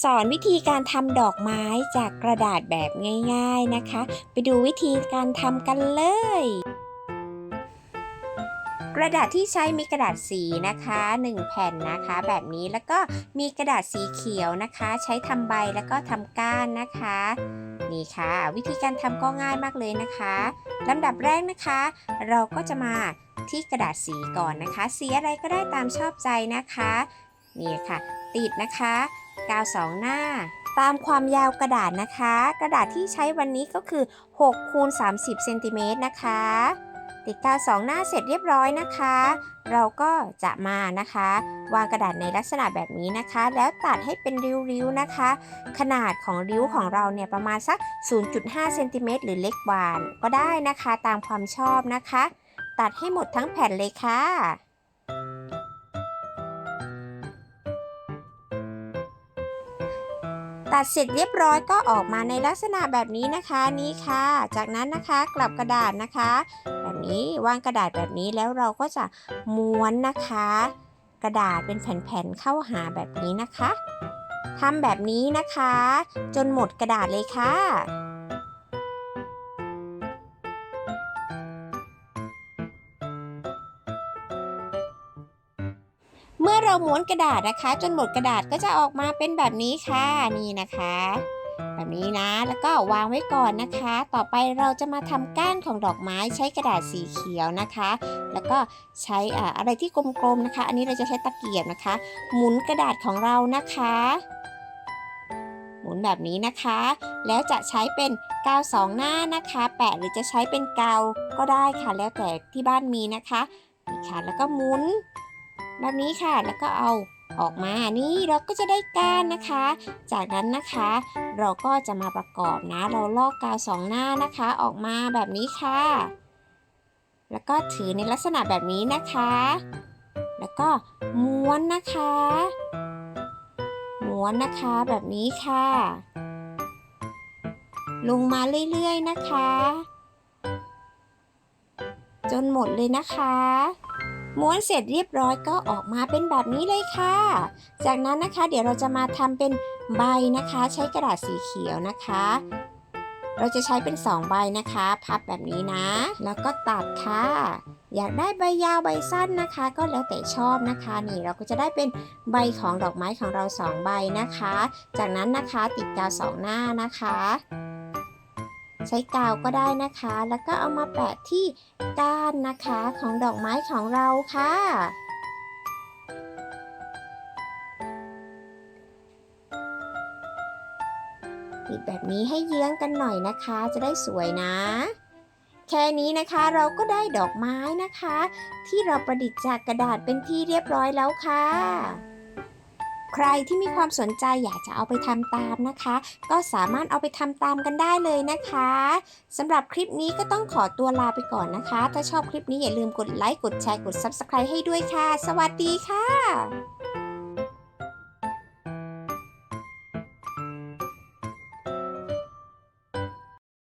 สอนวิธีการทำดอกไม้จากกระดาษแบบง่าย ๆนะคะ ไปดูวิธีการทำกันเลย กระดาษที่ใช้มีกระดาษสีนะคะ 1 แผ่นนะคะ แบบนี้แล้วก็มีกระดาษสีเขียวนะคะ ใช้ทำใบแล้วก็ทำก้านนะคะนี่ค่ะ วิธีการทำก็ง่ายมากเลยนะคะลำดับแรกนะคะ เราก็จะมาที่กระดาษสีก่อนนะคะ สีอะไรก็ได้ตามชอบใจนะคะ นี่ค่ะ ติดนะคะ กาวสองหน้า ตามความยาวกระดาษนะคะ กระดาษที่ใช้วันนี้ก็คือ6คูณ30เซนติเมตรนะคะ ติดกาวสองหน้าเสร็จเรียบร้อยนะคะ เราก็จะมานะคะ วางกระดาษในลักษณะแบบนี้นะคะ แล้วตัดให้เป็นริ้วๆนะคะ ขนาดของริ้วของเราเนี่ยประมาณสัก 0.5เซนติเมตรหรือเล็กกว่าก็ได้นะคะ ตามความชอบนะคะ ตัดให้หมดทั้งแผ่นเลยค่ะ ตัดเสร็จเรียบร้อยก็ออกมาในลักษณะแบบนี้นะคะนี่ค่ะ จากนั้นนะคะกลับกระดาษนะคะ แบบนี้วางกระดาษแบบนี้แล้วเราก็จะม้วนนะคะ กระดาษเป็นแผ่นๆเข้าหาแบบนี้นะคะทำแบบนี้นะคะ จนหมดกระดาษเลยค่ะ เมื่อเราม้วนกระดาษนะคะ จนหมดกระดาษก็จะออกมาเป็นแบบนี้ค่ะนี่นะคะ แบบนี้นะแล้วก็วางไว้ก่อนนะคะ ต่อไปเราจะมาทำก้านของดอกไม้ใช้กระดาษสีเขียวนะคะ แล้วก็ใช้อ่าอะไรที่กลมๆนะคะ อันนี้เราจะใช้ตะเกียบนะคะ หมุนกระดาษของเรานะคะ หมุนแบบนี้นะคะ แล้วจะใช้เป็นกาวสองหน้านะคะ แปะหรือจะใช้เป็นกาวก็ได้ค่ะ แล้วแต่ที่บ้านมีนะคะนี่ค่ะแล้วก็หมุน แบบนี้ค่ะแล้วก็เอาออกมานี่เราก็จะได้ก้านนะคะ จากนั้นนะคะ เราก็จะมาประกอบนะ เราลอกกาวสองหน้านะคะ ออกมาแบบนี้ค่ะ แล้วก็ถือในลักษณะแบบนี้นะคะ แล้วก็ม้วนนะคะ ม้วนนะคะแบบนี้ค่ะ ลงมาเรื่อยๆนะคะ จนหมดเลยนะคะ ม้วนเสร็จเรียบร้อยก็ออกมาเป็นแบบนี้เลยค่ะ จากนั้นนะคะเดี๋ยวเราจะมาทำเป็นใบนะคะ ใช้กระดาษสีเขียวนะคะ เราจะใช้เป็น 2 ใบนะคะ พับแบบนี้นะ แล้วก็ตัดค่ะ อยากได้ใบยาวใบสั้นนะคะ ก็แล้วแต่ชอบนะคะ นี่เราก็จะได้เป็นใบของดอกไม้ของเรา 2 ใบนะคะ จากนั้นนะคะติดกาวสองหน้านะคะ ใช้กาวก็ได้นะคะ แล้วก็เอามาแปะที่ก้านนะคะของดอกไม้ของเราค่ะ ปิดแบบนี้ให้เยื้องกันหน่อยนะคะ จะได้สวยนะ แค่นี้นะคะเราก็ได้ดอกไม้นะคะ ที่เราประดิษฐ์จากกระดาษเป็นที่เรียบร้อยแล้วค่ะ ใครที่มีความสนใจอยากจะเอาไปทำตามนะคะ ก็สามารถเอาไปทำตามกันได้เลยนะคะสำหรับคลิปนี้ก็ต้องขอตัวลาไปก่อนนะคะ ถ้าชอบคลิปนี้อย่าลืมกดไลค์กดแชร์กด Subscribe ให้ด้วยค่ะ สวัสดีค่ะ